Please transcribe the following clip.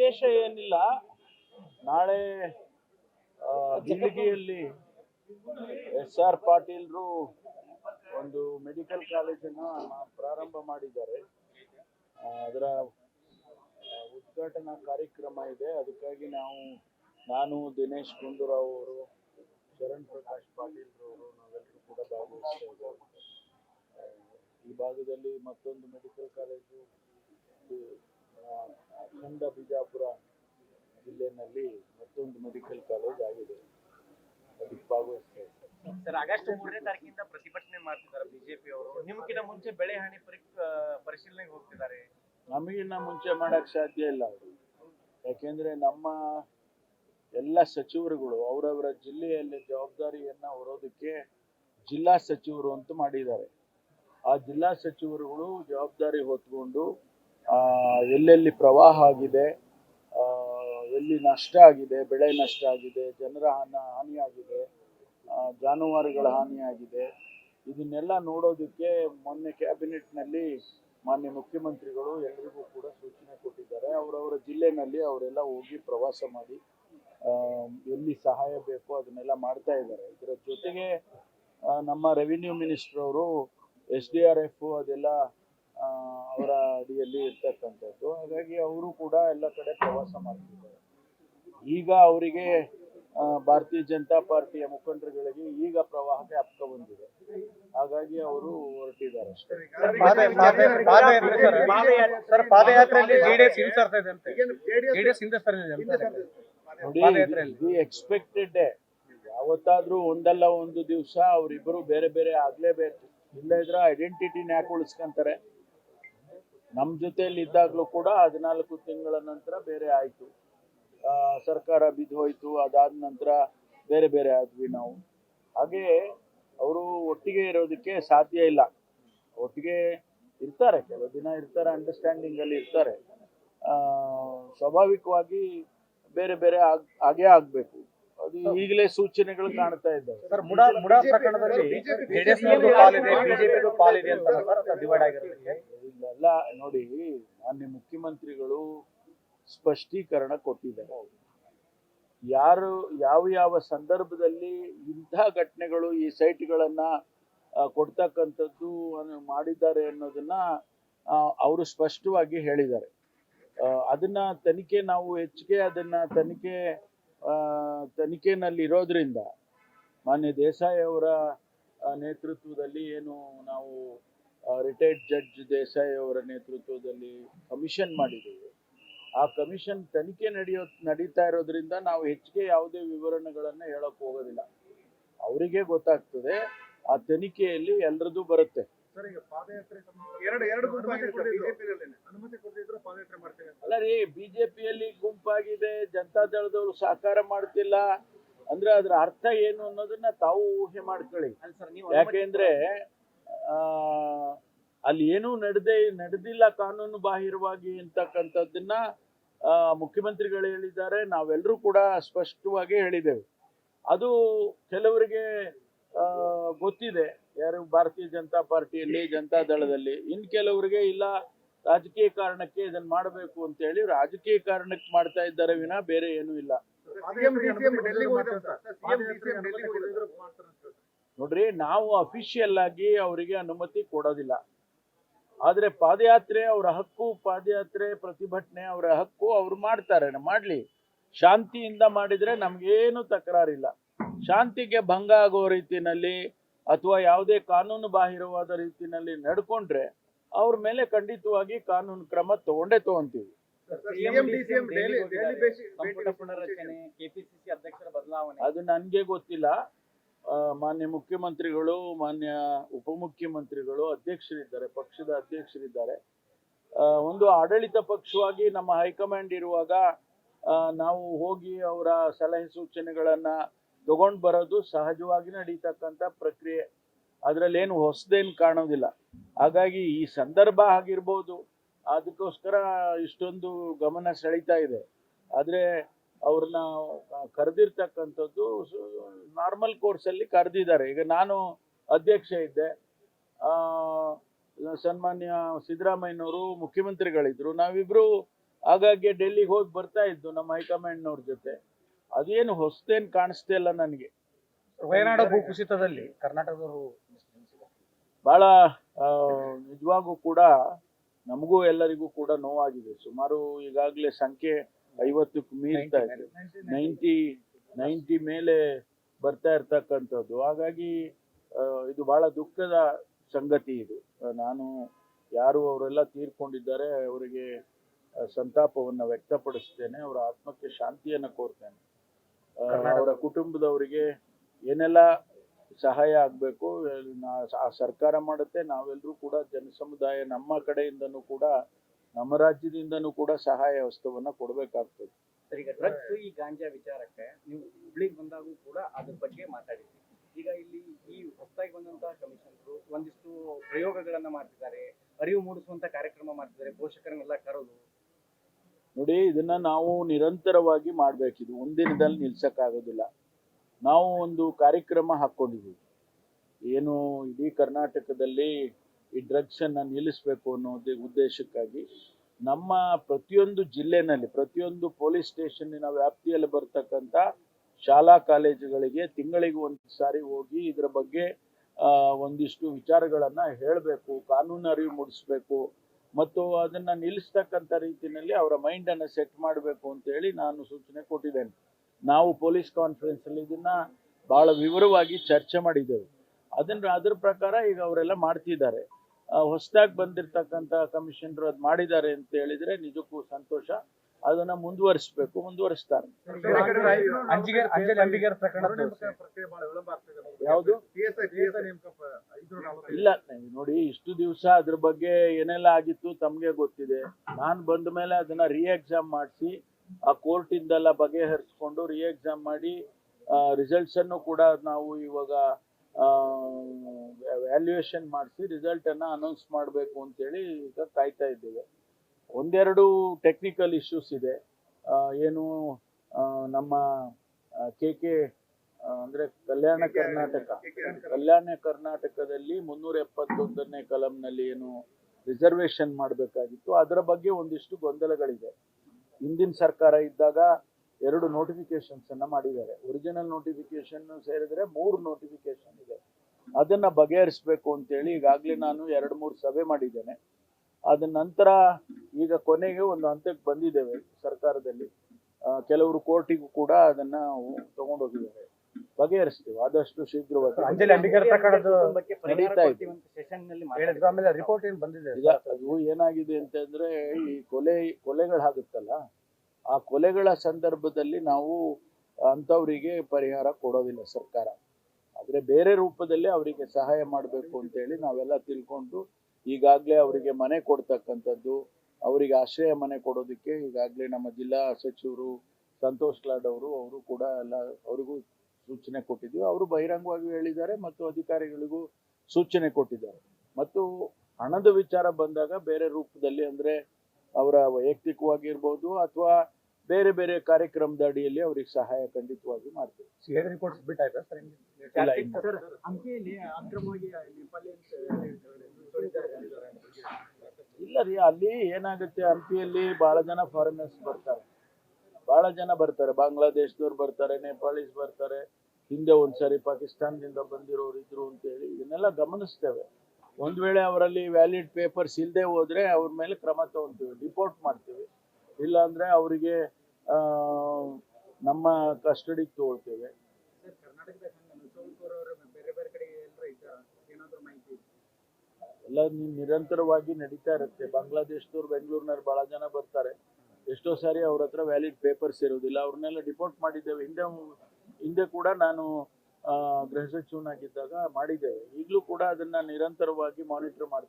ವಿಶೇಷ ಏನಿಲ್ಲ. ನಾಳೆ ಜಿಲ್ಲೆಯಲ್ಲಿ ಎಸ್ ಆರ್ ಪಾಟೀಲ್ರು ಒಂದು ಮೆಡಿಕಲ್ ಕಾಲೇಜನ್ನು ಪ್ರಾರಂಭ ಮಾಡಿದ್ದಾರೆ. ಅದರ ಉದ್ಘಾಟನಾ ಕಾರ್ಯಕ್ರಮ ಇದೆ. ಅದಕ್ಕಾಗಿ ನಾವು, ನಾನು ದಿನೇಶ್ ಗುಂಡೂರಾವ್ ಅವರು, ಶರಣ್ ಪ್ರಕಾಶ್ ಪಾಟೀಲ್ ಅವರು, ನಾವೆಲ್ಲರೂ ಕೂಡ ಭಾಗವಹಿಸ್ತಾ ಈ ಭಾಗದಲ್ಲಿ ಮತ್ತೊಂದು ಮೆಡಿಕಲ್ ಕಾಲೇಜು ಅಖಂಡ ಬಿಜಾಪುರ ಜಿಲ್ಲೆನಲ್ಲಿ ಮತ್ತೊಂದು ಮೆಡಿಕಲ್ ಕಾಲೇಜ್ ಆಗಿದೆ. ಅದಕ್ಕೆ ಭಾಗವಹಿಸ್ತಾ ಸರ್ ಆಗಸ್ಟ್ ಮೂರನೇ ತಾರೀಕಿಂದ ಪ್ರತಿಭಟನೆ ಮಾಡ್ತಿದ್ದಾರೆ ಬಿಜೆಪಿ ಅವರು. ನಿಮ್ಗಿಂತ ಮುಂಚೆ ಬೆಳೆ ಹಾನಿ ಪರಿ ಪರಿಶೀಲನೆಗೆ ಹೋಗ್ತಿದ್ದಾರೆ. ನಮಗಿನ್ನ ಮುಂಚೆ ಮಾಡಕ್ ಸಾಧ್ಯ ಇಲ್ಲ ಅವರು. ಯಾಕೆಂದ್ರೆ ನಮ್ಮ ಎಲ್ಲ ಸಚಿವರುಗಳು ಅವರವರ ಜಿಲ್ಲೆಯಲ್ಲಿ ಜವಾಬ್ದಾರಿಯನ್ನ ಹೊರೋದಕ್ಕೆ ಜಿಲ್ಲಾ ಸಚಿವರು ಅಂತ ಮಾಡಿದ್ದಾರೆ. ಆ ಜಿಲ್ಲಾ ಸಚಿವರುಗಳು ಜವಾಬ್ದಾರಿ ಹೊತ್ಕೊಂಡು ಎಲ್ಲೆಲ್ಲಿ ಪ್ರವಾಹ ಆಗಿದೆ ಎಲ್ಲಿ ನಷ್ಟ ಆಗಿದೆ, ಬೆಳೆ ನಷ್ಟ ಆಗಿದೆ, ಜನರ ಹಾನ ಹಾನಿಯಾಗಿದೆ ಜಾನುವಾರುಗಳ ಹಾನಿಯಾಗಿದೆ, ಇದನ್ನೆಲ್ಲ ನೋಡೋದಕ್ಕೆ ಮೊನ್ನೆ ಕ್ಯಾಬಿನೆಟ್ನಲ್ಲಿ ಮಾನ್ಯ ಮುಖ್ಯಮಂತ್ರಿಗಳು ಎಲ್ಲರಿಗೂ ಕೂಡ ಸೂಚನೆ ಕೊಟ್ಟಿದ್ದಾರೆ. ಅವರವರ ಜಿಲ್ಲೆನಲ್ಲಿ ಅವರೆಲ್ಲ ಹೋಗಿ ಪ್ರವಾಸ ಮಾಡಿ ಎಲ್ಲಿ ಸಹಾಯ ಬೇಕೋ ಅದನ್ನೆಲ್ಲ ಮಾಡ್ತಾ ಇದ್ದಾರೆ. ಇದರ ಜೊತೆಗೆ ನಮ್ಮ ರೆವಿನ್ಯೂ ಮಿನಿಸ್ಟರ್ ಅವರು ಎಸ್ ಡಿ ಆರ್ ಎಫ್ ಅದೆಲ್ಲ ಅವರ ಅಡಿಯಲ್ಲಿ ಇರ್ತಕ್ಕಂಥದ್ದು. ಹಾಗಾಗಿ ಅವರು ಕೂಡ ಎಲ್ಲ ಕಡೆ ಪ್ರವಾಸ ಮಾಡ್ತಿದ್ದಾರೆ. ಈಗ ಅವರಿಗೆ ಭಾರತೀಯ ಜನತಾ ಪಾರ್ಟಿಯ ಮುಖಂಡರುಗಳಿಗೆ ಈಗ ಪ್ರವಾಹಕ್ಕೆ ಅಪ್ಕ ಬಂದಿದೆ. ಹಾಗಾಗಿ ಅವರು ಹೊರಟಿದ್ದಾರೆ ನೋಡಿ ಎಕ್ಸ್ಪೆಕ್ಟೆಡ್ ಯಾವತ್ತಾದ್ರೂ ಒಂದಲ್ಲ ಒಂದು ದಿವಸ ಅವರಿಬ್ಬರು ಬೇರೆ ಬೇರೆ ಆಗ್ಲೇಬೇಕು. ಇಲ್ಲ ಇದ್ರ ಐಡೆಂಟಿಟಿನ ಯಾಕೆ ಉಳಿಸ್ಕೊಂತಾರೆ. ನಮ್ಮ ಜೊತೆಯಲ್ಲಿ ಇದ್ದಾಗಲೂ ಕೂಡ ಹದಿನಾಲ್ಕು ತಿಂಗಳ ನಂತರ ಬೇರೆ ಆಯ್ತು. ಆ, ಸರ್ಕಾರ ಬಿದ್ದು ಹೋಯಿತು. ಅದಾದ ನಂತರ ಬೇರೆ ಬೇರೆ ಆದ್ವಿ ನಾವು. ಹಾಗೆ ಅವರು ಒಟ್ಟಿಗೆ ಇರೋದಕ್ಕೆ ಸಾಧ್ಯ ಇಲ್ಲ. ಒಟ್ಟಿಗೆ ಇರ್ತಾರೆ ಕೆಲವು ದಿನ ಇರ್ತಾರೆ ಅಂಡರ್ಸ್ಟ್ಯಾಂಡಿಂಗ್ ಅಲ್ಲಿ ಇರ್ತಾರೆ. ಆ, ಸ್ವಾಭಾವಿಕವಾಗಿ ಬೇರೆ ಬೇರೆ ಆಗ್ ಆಗಬೇಕು ಆಗ್ಬೇಕು. ಅದು ಈಗಲೇ ಸೂಚನೆಗಳು ಕಾಣ್ತಾ ಇದ್ದಾವೆ. ಸರ್ ಮುಡಾ ಮುಡಾ ಪ್ರಕರಣದಲ್ಲಿ ಇಲ್ಲೆಲ್ಲ ನೋಡಿ ಮಾನ್ಯ ಮುಖ್ಯಮಂತ್ರಿಗಳು ಸ್ಪಷ್ಟೀಕರಣ ಕೊಟ್ಟಿದ್ದಾರೆ. ಯಾರು ಯಾವ ಯಾವ ಸಂದರ್ಭದಲ್ಲಿ ಇಂತಹ ಘಟನೆಗಳು ಈ ಸೈಟ್ಗಳನ್ನ ಕೊಡ್ತಕ್ಕಂಥದ್ದು ಮಾಡಿದ್ದಾರೆ ಅನ್ನೋದನ್ನ ಅವರು ಸ್ಪಷ್ಟವಾಗಿ ಹೇಳಿದ್ದಾರೆ. ಅದನ್ನ ತನಿಖೆ ನಾವು ಹೆಚ್ಚಿಗೆ ಅದನ್ನ ತನಿಖೆ ತನಿಖೆನಲ್ಲಿ ಇರೋದ್ರಿಂದ ಮಾನ್ಯ ದೇಸಾಯಿ ಅವರ ನೇತೃತ್ವದಲ್ಲಿ ಏನು ನಾವು ರಿಟೈರ್ಡ್ ಜಡ್ಜ್ ದೇಸಾಯಿ ಅವರ ನೇತೃತ್ವದಲ್ಲಿ ಕಮಿಷನ್ ಮಾಡಿದ್ದೇವೆ ಆ ಕಮಿಷನ್ ತನಿಖೆ ನಡೆಯೋ ನಡೀತಾ ಇರೋದ್ರಿಂದ ನಾವು ಹೆಚ್ಚಿಗೆ ಯಾವುದೇ ವಿವರಣೆಗಳನ್ನು ಹೇಳಕ್ ಹೋಗೋದಿಲ್ಲ. ಅವರಿಗೆ ಗೊತ್ತಾಗ್ತದೆ ಆ ತನಿಖೆಯಲ್ಲಿ ಎಲ್ರದ್ದು ಬರುತ್ತೆ. ಅಲ್ಲ ರೀ ಬಿಜೆಪಿಯಲ್ಲಿ ಗುಂಪಾಗಿದೆ ಜನತಾ ದಳದವರು ಸಹಕಾರ ಮಾಡ್ತಿಲ್ಲ. ಅಂದ್ರೆ ಅದ್ರ ಅರ್ಥ ಏನು ಅನ್ನೋದನ್ನ ತಾವು ಊಹೆ ಮಾಡ್ಕೊಳ್ಳಿ. ಯಾಕೆಂದ್ರೆ ಅಲ್ಲಿ ಏನೂ ನಡೆದೇ ನಡೆದಿಲ್ಲ ಕಾನೂನು ಬಾಹಿರವಾಗಿ ಅಂತಕ್ಕಂಥದ್ದನ್ನ ಮುಖ್ಯಮಂತ್ರಿಗಳು ಹೇಳಿದ್ದಾರೆ ನಾವೆಲ್ಲರೂ ಕೂಡ ಸ್ಪಷ್ಟವಾಗಿ ಹೇಳಿದ್ದೇವೆ ಅದು ಕೆಲವರಿಗೆ ಗೊತ್ತಿದೆ ಯಾರು ಭಾರತೀಯ ಜನತಾ ಪಾರ್ಟಿಯಲ್ಲಿ ಜನತಾ ದಳದಲ್ಲಿ ಇನ್ ಕೆಲವರಿಗೆ ಇಲ್ಲ ರಾಜಕೀಯ ಕಾರಣಕ್ಕೆ ಇದನ್ನ ಮಾಡಬೇಕು ಅಂತ ಹೇಳಿ ರಾಜಕೀಯ ಕಾರಣಕ್ಕೆ ಮಾಡ್ತಾ ಇದ್ದಾರೆ ವಿನ ಬೇರೆ ಏನೂ ಇಲ್ಲ ನೋಡ್ರಿ ನಾವು ಅಫಿಷಿಯಲ್ ಆಗಿ ಅವರಿಗೆ ಅನುಮತಿ ಕೊಡೋದಿಲ್ಲ. ಆದ್ರೆ ಪಾದಯಾತ್ರೆ ಅವರ ಹಕ್ಕು ಪಾದಯಾತ್ರೆ ಪ್ರತಿಭಟನೆ ಅವರ ಹಕ್ಕು ಅವ್ರು ಮಾಡ್ತಾರೆ ಮಾಡ್ಲಿ. ಶಾಂತಿಯಿಂದ ಮಾಡಿದ್ರೆ ನಮ್ಗೇನು ತಕರಾರಿಲ್ಲ. ಶಾಂತಿಗೆ ಭಂಗ ಆಗೋ ರೀತಿನಲ್ಲಿ ಅಥವಾ ಯಾವುದೇ ಕಾನೂನು ಬಾಹಿರವಾದ ರೀತಿಯಲ್ಲಿ ನಡ್ಕೊಂಡ್ರೆ ಅವ್ರ ಮೇಲೆ ಖಂಡಿತವಾಗಿ ಕಾನೂನು ಕ್ರಮ ತಗೊಂಡೇ ತಗೊಂತೀವಿ. ಅದು ನನಗೆ ಗೊತ್ತಿಲ್ಲ. ಮಾನ್ಯ ಮುಖ್ಯಮಂತ್ರಿಗಳು, ಮಾನ್ಯ ಉಪಮುಖ್ಯಮಂತ್ರಿಗಳು ಅಧ್ಯಕ್ಷರಿದ್ದಾರೆ, ಪಕ್ಷದ ಅಧ್ಯಕ್ಷರಿದ್ದಾರೆ. ಒಂದು ಆಡಳಿತ ಪಕ್ಷವಾಗಿ ನಮ್ಮ ಹೈಕಮಾಂಡ್ ಇರುವಾಗ ನಾವು ಹೋಗಿ ಅವರ ಸಲಹೆ ಸೂಚನೆಗಳನ್ನ ತಗೊಂಡು ಬರೋದು ಸಹಜವಾಗಿ ನಡೀತಕ್ಕಂಥ ಪ್ರಕ್ರಿಯೆ. ಅದರಲ್ಲೇನು ಹೊಸದೇನು ಕಾಣೋದಿಲ್ಲ. ಹಾಗಾಗಿ ಈ ಸಂದರ್ಭ ಆಗಿರ್ಬೋದು, ಅದಕ್ಕೋಸ್ಕರ ಇಷ್ಟೊಂದು ಗಮನ ಸೆಳೀತಾ ಇದೆ. ಆದರೆ ಅವ್ರನ್ನ ಕರೆದಿರ್ತಕ್ಕಂಥದ್ದು ನಾರ್ಮಲ್ ಕೋರ್ಸಲ್ಲಿ ಕರೆದಿದ್ದಾರೆ. ಈಗ ನಾನು ಅಧ್ಯಕ್ಷ ಇದ್ದೆ. ಆ, ಸನ್ಮಾನ್ಯ ಸಿದ್ದರಾಮಯ್ಯನವರು ಮುಖ್ಯಮಂತ್ರಿಗಳಿದ್ರು. ನಾವಿಬ್ರು ಆಗಾಗ್ಗೆ ಡೆಲ್ಲಿಗೆ ಹೋಗಿ ಬರ್ತಾ ಇದ್ದು ನಮ್ಮ ಹೈಕಮಾಂಡ್ನವ್ರ ಜೊತೆ. ಅದೇನು ಹೊಸ್ತೇನು ಕಾಣಿಸ್ತಾ ಇಲ್ಲ ನನಗೆ. ವಯರಾಣ ಭೂ ಕುಸಿತದಲ್ಲಿ ಕರ್ನಾಟಕದವರು ಬಹಳ ನಿಜವಾಗೂ ಕೂಡ ನಮಗೂ ಎಲ್ಲರಿಗೂ ಕೂಡ ನೋವಾಗಿದೆ. ಸುಮಾರು ಈಗಾಗಲೇ ಸಂಖ್ಯೆ ಐವತ್ತಕ್ಕೂ ಮೀರ್ತಾ ಇದೆ ನೈಂಟಿ ನೈಂಟಿ ಮೇಲೆ ಬರ್ತಾ ಇರ್ತಕ್ಕಂಥದ್ದು. ಹಾಗಾಗಿ ಇದು ಬಹಳ ದುಃಖದ ಸಂಗತಿ ಇದು. ನಾನು ಯಾರು ಅವರೆಲ್ಲ ತೀರ್ಕೊಂಡಿದ್ದಾರೆ ಅವರಿಗೆ ಸಂತಾಪವನ್ನು ವ್ಯಕ್ತಪಡಿಸ್ತೇನೆ ಅವರ ಆತ್ಮಕ್ಕೆ ಶಾಂತಿಯನ್ನು ಕೋರ್ತೇನೆ. ಅವರ ಕುಟುಂಬದವರಿಗೆ ಏನೆಲ್ಲ ಸಹಾಯ ಆಗಬೇಕು ಆ ಸರ್ಕಾರ ಮಾಡುತ್ತೆ ನಾವೆಲ್ಲರೂ ಕೂಡ ಜನ ಸಮುದಾಯ ನಮ್ಮ ಕಡೆಯಿಂದನೂ ಕೂಡ ನಮ್ಮ ರಾಜ್ಯದಿಂದನೂ ಕೂಡ ಸಹಾಯ ವಸ್ತುವನ್ನ ಕೊಡಬೇಕಾಗ್ತದೆ. ಈಗ ಡ್ರಗ್ಸ್ ಈ ಗಾಂಜಾ ವಿಚಾರಕ್ಕೆ ನೀವು ಹುಬ್ಳಿಗೆ ಬಂದಾಗೂ ಕೂಡ ಅದ್ರ ಬಗ್ಗೆ ಮಾತಾಡಿದ್ರಿ. ಈಗ ಇಲ್ಲಿ ಈ ಹೊಸದಾಗಿ ಬಂದಂತಹ ಕಮಿಷನರು ಒಂದಿಷ್ಟು ಪ್ರಯೋಗಗಳನ್ನ ಮಾಡ್ತಿದ್ದಾರೆ ಅರಿವು ಮೂಡಿಸುವಂತ ಕಾರ್ಯಕ್ರಮ ಮಾಡ್ತಿದ್ದಾರೆ ಪೋಷಕರನ್ನೆಲ್ಲ ಕರೋದು. ನೋಡಿ ಇದನ್ನ ನಾವು ನಿರಂತರವಾಗಿ ಮಾಡ್ಬೇಕಿದು. ಒಂದಿನದಲ್ಲಿ ನಿಲ್ಸಕ್ಕಾಗೋದಿಲ್ಲ. ನಾವು ಒಂದು ಕಾರ್ಯಕ್ರಮ ಹಾಕ್ಕೊಂಡಿದ್ದೀವಿ. ಏನು ಇಡೀ ಕರ್ನಾಟಕದಲ್ಲಿ ಈ ಡ್ರಗ್ಸನ್ನು ನಿಲ್ಲಿಸ್ಬೇಕು ಅನ್ನೋ ಉದ್ದೇಶಕ್ಕಾಗಿ ನಮ್ಮ ಪ್ರತಿಯೊಂದು ಜಿಲ್ಲೆನಲ್ಲಿ, ಪ್ರತಿಯೊಂದು ಪೊಲೀಸ್ ಸ್ಟೇಷನ್ನಿನ ವ್ಯಾಪ್ತಿಯಲ್ಲಿ ಬರ್ತಕ್ಕಂಥ ಶಾಲಾ ಕಾಲೇಜುಗಳಿಗೆ ತಿಂಗಳಿಗೆ ಒಂದು ಸಾರಿ ಹೋಗಿ ಇದರ ಬಗ್ಗೆ ಒಂದಿಷ್ಟು ವಿಚಾರಗಳನ್ನು ಹೇಳಬೇಕು, ಕಾನೂನು ಅರಿವು ಮೂಡಿಸ್ಬೇಕು ಮತ್ತು ಅದನ್ನ ನಿಲ್ಲಿಸ್ತಕ್ಕಂಥ ರೀತಿಯಲ್ಲಿ ಅವರ ಮೈಂಡ್ ಅನ್ನ ಸೆಟ್ ಮಾಡಬೇಕು ಅಂತ ಹೇಳಿ ನಾನು ಸೂಚನೆ ಕೊಟ್ಟಿದ್ದೇನೆ. ನಾವು ಪೊಲೀಸ್ ಕಾನ್ಫರೆನ್ಸ್ ಅಲ್ಲಿ ಇದನ್ನ ಬಹಳ ವಿವರವಾಗಿ ಚರ್ಚೆ ಮಾಡಿದ್ದೇವೆ. ಅದನ್ನ ಅದ್ರ ಪ್ರಕಾರ ಈಗ ಅವರೆಲ್ಲ ಮಾಡ್ತಿದ್ದಾರೆ. ಹೊಸದಾಗಿ ಬಂದಿರತಕ್ಕಂಥ ಕಮಿಷನ್ ಅದು ಮಾಡಿದ್ದಾರೆ ಅಂತ ಹೇಳಿದ್ರೆ ನಿಜಕ್ಕೂ ಸಂತೋಷ. ಅದನ್ನ ಮುಂದುವರಿಸಬೇಕು ಮುಂದುವರಿಸ್ತಾರೆ. ಯಾವುದು. ಇಲ್ಲ ನೋಡಿ ಇಷ್ಟು ದಿವಸ ಅದ್ರ ಬಗ್ಗೆ ಏನೆಲ್ಲ ಆಗಿತ್ತು ತಮ್ಗೆ ಗೊತ್ತಿದೆ. ನಾನು ಬಂದ ಮೇಲೆ ಅದನ್ನ ರೀ ಎಕ್ಸಾಮ್ ಮಾಡಿಸಿ ಆ ಕೋರ್ಟ್ ಇಂದೆಲ್ಲ ಬಗೆಹರಿಸ್ಕೊಂಡು ರೀ ಎಕ್ಸಾಮ್ ಮಾಡಿ ರಿಸಲ್ಟ್ಸ್ ಅನ್ನು ಕೂಡ ನಾವು ಇವಾಗ ವ್ಯಾಲ್ಯೂಯೇಷನ್ ಮಾಡಿಸಿ ರಿಸಲ್ಟ್ ಅನ್ನ ಅನೌನ್ಸ್ ಮಾಡಬೇಕು ಅಂತೇಳಿ ಈಗ ಕಾಯ್ತಾ ಇದ್ದೇವೆ. ಒಂದೆರಡು ಟೆಕ್ನಿಕಲ್ ಇಶ್ಯೂಸ್ ಇದೆ. ಏನು ನಮ್ಮ ಕೆ ಕೆ ಅಂದ್ರೆ ಕಲ್ಯಾಣ ಕರ್ನಾಟಕ. ಕಲ್ಯಾಣ ಕರ್ನಾಟಕದಲ್ಲಿ ಮುನ್ನೂರ ಎಪ್ಪತ್ತೊಂದನೇ ಕಲಂನಲ್ಲಿ ಏನು ರಿಸರ್ವೇಶನ್ ಮಾಡಬೇಕಾಗಿತ್ತು. ಅದರ ಬಗ್ಗೆ ಒಂದಿಷ್ಟು ಗೊಂದಲಗಳಿದೆ. ಹಿಂದಿನ ಸರ್ಕಾರ ಇದ್ದಾಗ ಎರಡು ನೋಟಿಫಿಕೇಶನ್ಸ್ ಅನ್ನ ಮಾಡಿದ್ದಾರೆ. ಒರಿಜಿನಲ್ ನೋಟಿಫಿಕೇಶನ್ ಸೇರಿದ್ರೆ ಮೂರು ನೋಟಿಫಿಕೇಶನ್ ಇದೆ. ಅದನ್ನ ಬಗೆಹರಿಸಬೇಕು ಅಂತೇಳಿ ಈಗಾಗಲೇ ನಾನು ಎರಡು ಮೂರು ಸಭೆ ಮಾಡಿದ್ದೇನೆ. ಅದ ನಂತರ ಈಗ ಕೊನೆಗೆ ಒಂದು ಹಂತಕ್ಕೆ ಬಂದಿದ್ದೇವೆ ಸರ್ಕಾರದಲ್ಲಿ. ಆ, ಕೆಲವರು ಕೋರ್ಟಿಗೂ ಕೂಡ ಅದನ್ನ ತಗೊಂಡೋಗಿದ್ದಾರೆ. ಬಗೆಹರಿಸ್ತೀವಿ ಆದಷ್ಟು ಶೀಘ್ರವಾಗಿ. ಅದು ಏನಾಗಿದೆ ಅಂತಂದ್ರೆ ಈ ಕೊಲೆ ಕೊಲೆಗಳಾಗುತ್ತಲ್ಲ ಆ ಕೊಲೆಗಳ ಸಂದರ್ಭದಲ್ಲಿ ನಾವು ಅಂಥವರಿಗೆ ಪರಿಹಾರ ಕೊಡೋದಿಲ್ಲ ಸರ್ಕಾರ. ಆದರೆ ಬೇರೆ ರೂಪದಲ್ಲಿ ಅವರಿಗೆ ಸಹಾಯ ಮಾಡಬೇಕು ಅಂತೇಳಿ ನಾವೆಲ್ಲ ತಿಳ್ಕೊಂಡು ಈಗಾಗಲೇ ಅವರಿಗೆ ಮನೆ ಕೊಡ್ತಕ್ಕಂಥದ್ದು, ಅವರಿಗೆ ಆಶ್ರಯ ಮನೆ ಕೊಡೋದಕ್ಕೆ ಈಗಾಗಲೇ ನಮ್ಮ ಜಿಲ್ಲಾ ಸಚಿವರು ಸಂತೋಷ್ ಲಾಡ್ ಅವರು ಅವರು ಕೂಡ ಎಲ್ಲ ಅವರಿಗೂ ಸೂಚನೆ ಕೊಟ್ಟಿದ್ವಿ. ಅವರು ಬಹಿರಂಗವಾಗಿ ಹೇಳಿದ್ದಾರೆ ಮತ್ತು ಅಧಿಕಾರಿಗಳಿಗೂ ಸೂಚನೆ ಕೊಟ್ಟಿದ್ದಾರೆ. ಮತ್ತು ಹಣದ ವಿಚಾರ ಬಂದಾಗ ಬೇರೆ ರೂಪದಲ್ಲಿ ಅಂದ್ರೆ ಅವರ ವೈಯಕ್ತಿಕವಾಗಿರ್ಬೋದು ಅಥವಾ ಬೇರೆ ಬೇರೆ ಕಾರ್ಯಕ್ರಮದ ಅಡಿಯಲ್ಲಿ ಅವರಿಗೆ ಸಹಾಯ ಖಂಡಿತವಾಗಿ ಮಾಡ್ತೀವಿ. ಸರ್. ಸರ್, ಹಂಪಿಯಲ್ಲಿ ಅಕ್ರಮವಾಗಿ ಇಲ್ಲ ರೀ ಅಲ್ಲಿ ಏನಾಗುತ್ತೆ ಹಂಪಿಯಲ್ಲಿ ಬಹಳ ಜನ ಫಾರಿನರ್ಸ್ ಬರ್ತಾರೆ. ಬಹಳ ಜನ ಬರ್ತಾರೆ. ಬಾಂಗ್ಲಾದೇಶದವ್ರು ಬರ್ತಾರೆ ನೇಪಾಳೀಸ್ ಬರ್ತಾರೆ. ಹಿಂದೆ ಒಂದ್ಸರಿ ಪಾಕಿಸ್ತಾನದಿಂದ ಬಂದಿರೋರು ಇದ್ರು ಅಂತ ಹೇಳಿ ಇದನ್ನೆಲ್ಲ ಗಮನಿಸ್ತೇವೆ. ಒಂದ್ ವೇಳೆ ಅವರಲ್ಲಿ ವ್ಯಾಲಿಡ್ ಪೇಪರ್ಸ್ ಇಲ್ಲದೆ ಹೋದ್ರೆ ಅವ್ರ ಮೇಲೆ ಕ್ರಮ ತಗೊಂತೀವಿ ರಿಪೋರ್ಟ್ ಮಾಡ್ತೀವಿ. ಇಲ್ಲಾಂದ್ರೆ ಅವರಿಗೆ ನಮ್ಮ ಕಸ್ಟಡಿಗೆ ತಗೊಳ್ತೇವೆ. ಎಲ್ಲ ನಿರಂತರವಾಗಿ ನಡೀತಾ ಇರುತ್ತೆ. ಬಾಂಗ್ಲಾದೇಶದವ್ರು ಬೆಂಗಳೂರಿನವ್ರು ಬಹಳ ಜನ ಬರ್ತಾರೆ. ಎಷ್ಟೋ ಸಾರಿ ಅವ್ರ ಹತ್ರ ವ್ಯಾಲಿಡ್ ಪೇಪರ್ಸ್ ಇರೋದಿಲ್ಲ. ಅವ್ರನ್ನೆಲ್ಲ ಡಿಪೋರ್ಟ್ ಮಾಡಿದ್ದೇವೆ. ಹಿಂದೆ ಹಿಂದೆ ಕೂಡ ನಾನು ಗೃಹ ಸಚಿವನಾಗಿದ್ದಾಗ ಮಾಡಿದ್ದೇವೆ. ಈಗಲೂ ಕೂಡ ಅದನ್ನ ನಿರಂತರವಾಗಿ ಮಾನಿಟರ್ ಮಾಡ್ತೀವಿ